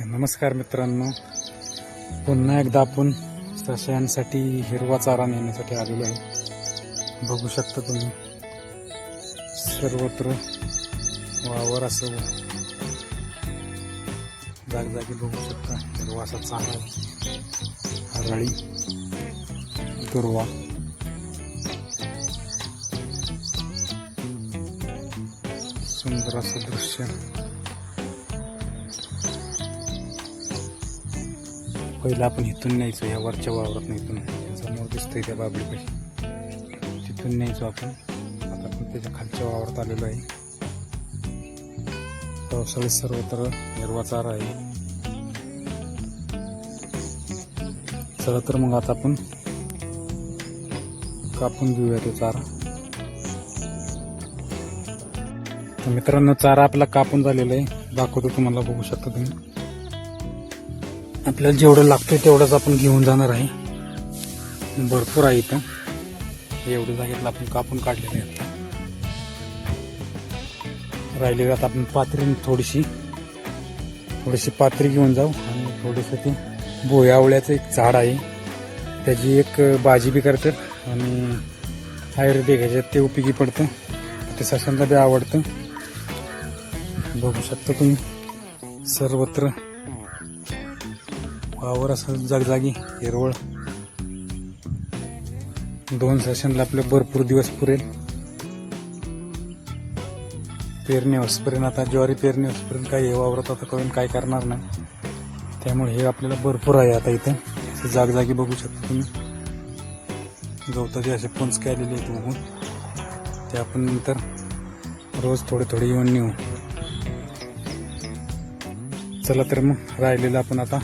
तर नमस्कार मित्रांनो. पुन्हा एकदा आपण सशांसाठी हिरवा चारा नेण्यासाठी आलेलो आहे. बघू शकता तुम्ही. सर्वत्र वावर असं जागजागी बघू शकता. हिरवा असा चारा हराळी दुर्वा. सुंदर असं दृश्य. पहिलं आपण इथून न्यायचो ह्या वरच्या वावरात इथून. समोर दिसतंय त्या बाबळीपाशी तिथून न्यायचो आपण. आता आपण त्याच्या खालच्या वावरात आलेलो आहे. पावसाळ्यात सर्वत्र हिरवा चारा आहे. चला तर मग आता आपण कापून घेऊया तो चारा. तर मित्रांनो चारा आपला कापून झालेला आहे. दाखवतो तुम्हाला बघू शकता तुम्ही. आपल्याला जेवढं लागतं तेवढंच आपण घेऊन जाणार आहे. भरपूर आहे इथं. एवढं जागेतलं आपण कापून काढलेलं आहे. आता राहिलेलं आता आपण पात्री थोडीशी थोडीशी पात्री घेऊन जाऊ आणि थोडंसं ते भोयावळ्याचं एक झाड आहे. त्याची एक भाजी बी करतात आणि आयुर्वेदिक ह्याच्यात ते उपयोगी पडतं. ते सशांना बी आवडतं. बघू शकता तुम्ही. सर्वत्र वावर असं जागजागी हिरवळ. दोन सेशनला आपले भरपूर दिवस पुरेल. पेरणी होसपर्यंत आता ज्वारी पेरणी होसपर्यंत काही हे वावरत आता करून काय करणार नाही. त्यामुळे हे आपल्याला भरपूर आहे आता इथं. असं जागजागी बघू शकता तुम्ही. गवताचे असे पंचके आलेले आहेत बघून. ते आपण नंतर रोज थोडे थोडे येऊन नेऊ. चला तर मग राहिलेलं आपण आता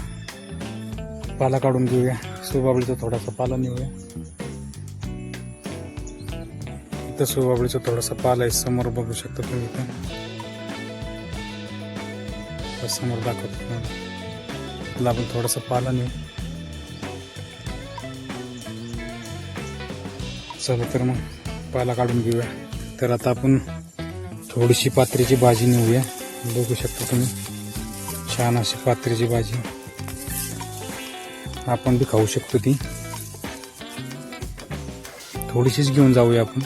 पाला काढून घेऊया. सुबाबळीचा थोडासा पाला नेऊया. इथं सुबाबळीचा थोडासा पाला आहे समोर बघू शकता तुम्ही इथं. तर समोर दाखवतो तुम्हाला. इथला आपण थोडासा पाला नेऊ. चला तर मग पाला काढून घेऊया. तर आता आपण थोडीशी पात्रीची भाजी नेऊया. बघू शकता तुम्ही. छान अशी पात्रीची भाजी. आपण बी खाऊ शकतो ती. थोडीशीच घेऊन जाऊया आपण.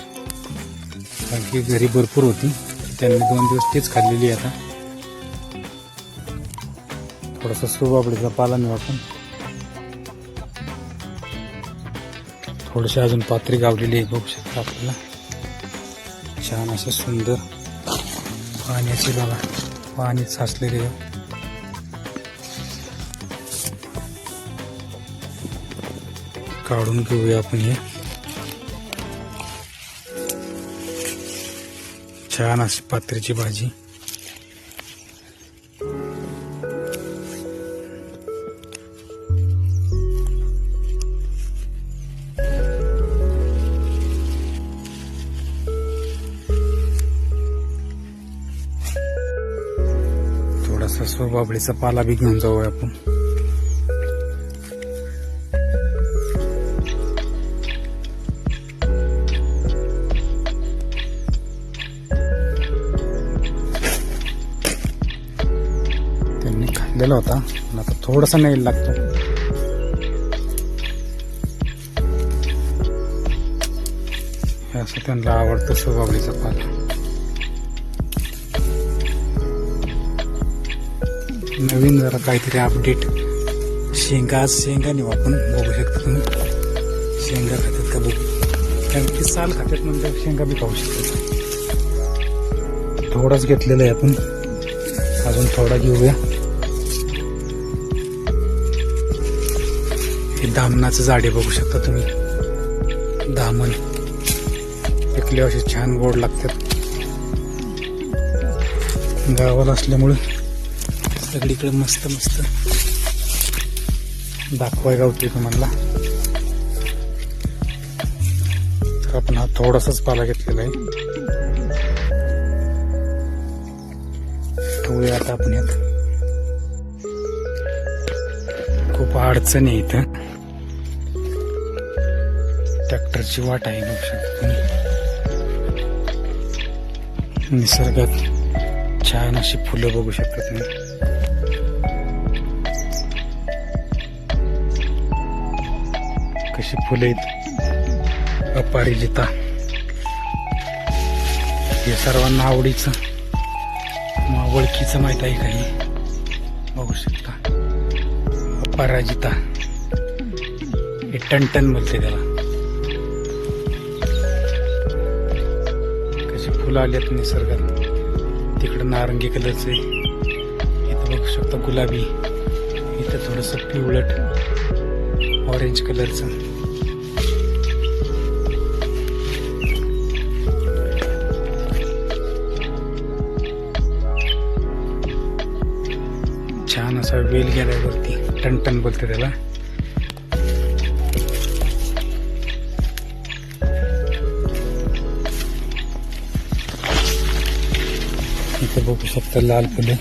कारण की घरी भरपूर होती. त्यांनी दोन दिवस तेच खाल्लेली आहे आता. थोडासा सुबाबडीचा पाला मिळू आपण. थोडीशी अजून पात्री गावलेली आहे बघू शकता आपल्याला. छान असं सुंदर पाण्याची बघा पाणी साचलेले आहे. काढून घेऊया आपण हे. छान अशी पात्रीची भाजी. थोडासा स्वबाबळीचा पाला बी घेऊन जाऊया आपण. त्यांनी होता. पण आता थोडासा नाही लागतो. असं त्यांना आवडतं स्वबाबळीचा पाला नवीन जरा काहीतरी अपडेट शेंगा आज शेंगा नेऊ हो आपण बघू शकतो तुम्ही. शेंगा खात्यात का बघू? कारण की साल खात्यात म्हणजे शेंगा बी खाऊ शकतो. थोडाच घेतलेला आहे आपण. अजून थोडा घेऊया. हे दामनाचं झाडे बघू शकता तुम्ही. दामन. पिकले असे छान गोड लागतात. गावाला असल्यामुळे सगळीकडे मस्त मस्त. दाखवाय गावते तुम्हाला. तर आपण हा थोडासाच पाला घेतलेला आहे. ठेवूया आता आपण यात. खूप अडचण आहे इथं जायची वाट आहे बघू शकता. निसर्गात छान अशी फुलं बघू शकता तुम्ही कशी फुले अपरिजिता. हे सर्वांना आवडीचं ओळखीचं माहीत आहे काही बघू शकता. अपराजिता. हे टनटन बोलते त्याला. फुलं आली आहेत निसर्गात. तिकडं नारंगी कलरचे इथं बघू शकता गुलाबी. इथं थोडंसं पिवळट. ऑरेंज कलरचं. छान असा वेल गेल्यावरती टनटन बोलते त्याला. इथे बघू शकता लाल फुले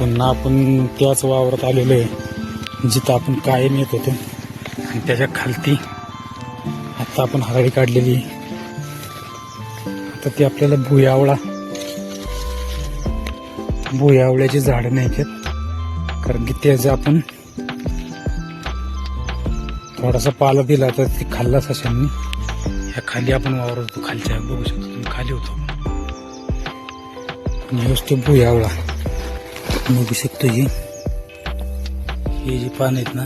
पुन्हा आपण त्याच वावरात आलेलो आहे जिथं आपण कायम येत होतो. आणि त्याच्या खालती आता आपण हराळी काढलेली आता ती आपल्याला भुयावळा भुयावळ्याची झाडं नाही आहेत. कारण की त्याचं आपण थोडासा पाला दिला तर ती खाल्ला सशांनी ह्या खाली आपण वावरत होतो खालच्या बघू शकतो खाली होतो आणि हेच भुयावळा बघू शकतो हे. हे जे पान आहेत ना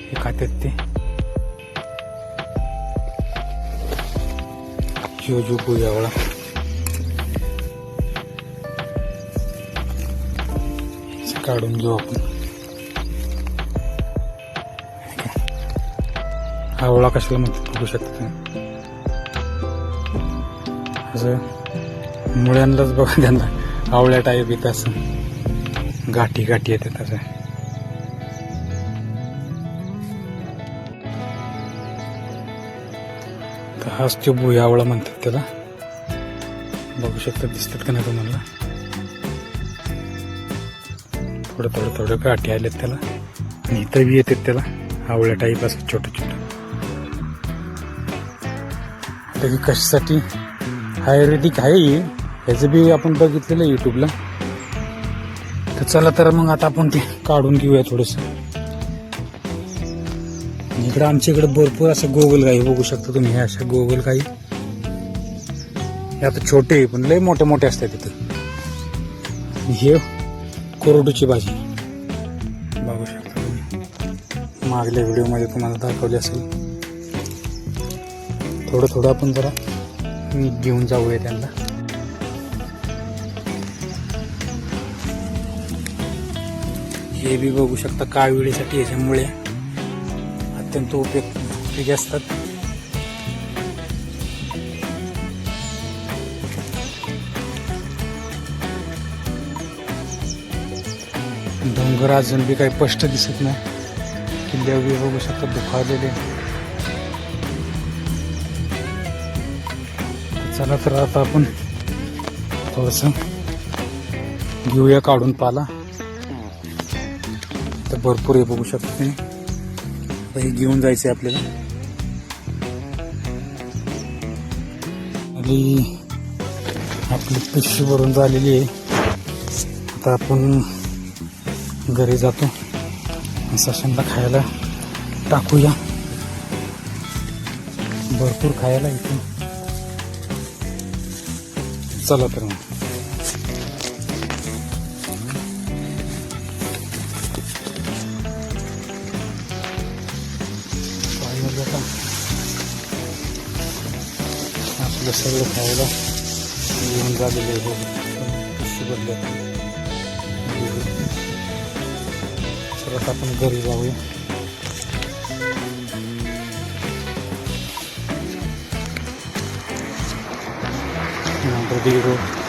हे खात्यात ते. जो जो भुयावळा काढून घेऊ आपण. आवळा कशाला म्हणतात बघू शकता असं मुळ्यांनाच बघा त्यांना. आवळ्या टाईप येत असं. गाठी गाठी येतात असं तर हाच तो भुयावळा म्हणतात त्याला. बघू शकता दिसतात का नाही तुम्हाला. थोडं थोडं थोडं गाठी आल्यात त्याला. आणि इथं बी येतात त्याला. आवळ्या टाईप असं छोटं छोटं. आता कशासाठी? आयुर्वेदिक आहे. हे. ह्याचं बी आपण बघितलेलं यूट्यूबला युट्यूबला चला तर मग आता आपण ते काढून घेऊया थोडस. इकडं आमच्या इकडे भरपूर असं गोगल गाई बघू शकता तुम्ही. हे अशा गोगल गाई. हे आता छोटे पण लय मोठे मोठे असतात तिथे हे कोरडूची भाजी. बघू शकता तुम्ही. मागल्या व्हिडिओमध्ये तुम्हाला दाखवली असेल. थोडं थोडं आपण जरा घेऊन जाऊया त्यांना. हे बी बघू शकता काळविळीसाठी याच्यामुळे अत्यंत उपयोग उपयोगी असतात. डोंगर अजून बी काही स्पष्ट दिसत नाही. किल्ल्यावर बी बघू शकता दुखावलेले. चला तर आता आपण थोडस घेऊया काढून पाला. तर भरपूर हे बघू शकतो तुम्ही. आता हे घेऊन जायचं आहे आपल्याला. आणि आपली पिशवी भरून झालेली आहे. आता आपण घरी जातो. सशांना खायला टाकूया. भरपूर खायला इथे चला तर मग. आपलं सगळं खायला येऊन झालेलं आहे बघ पिशवी आपण. घरी जाऊया. नंतर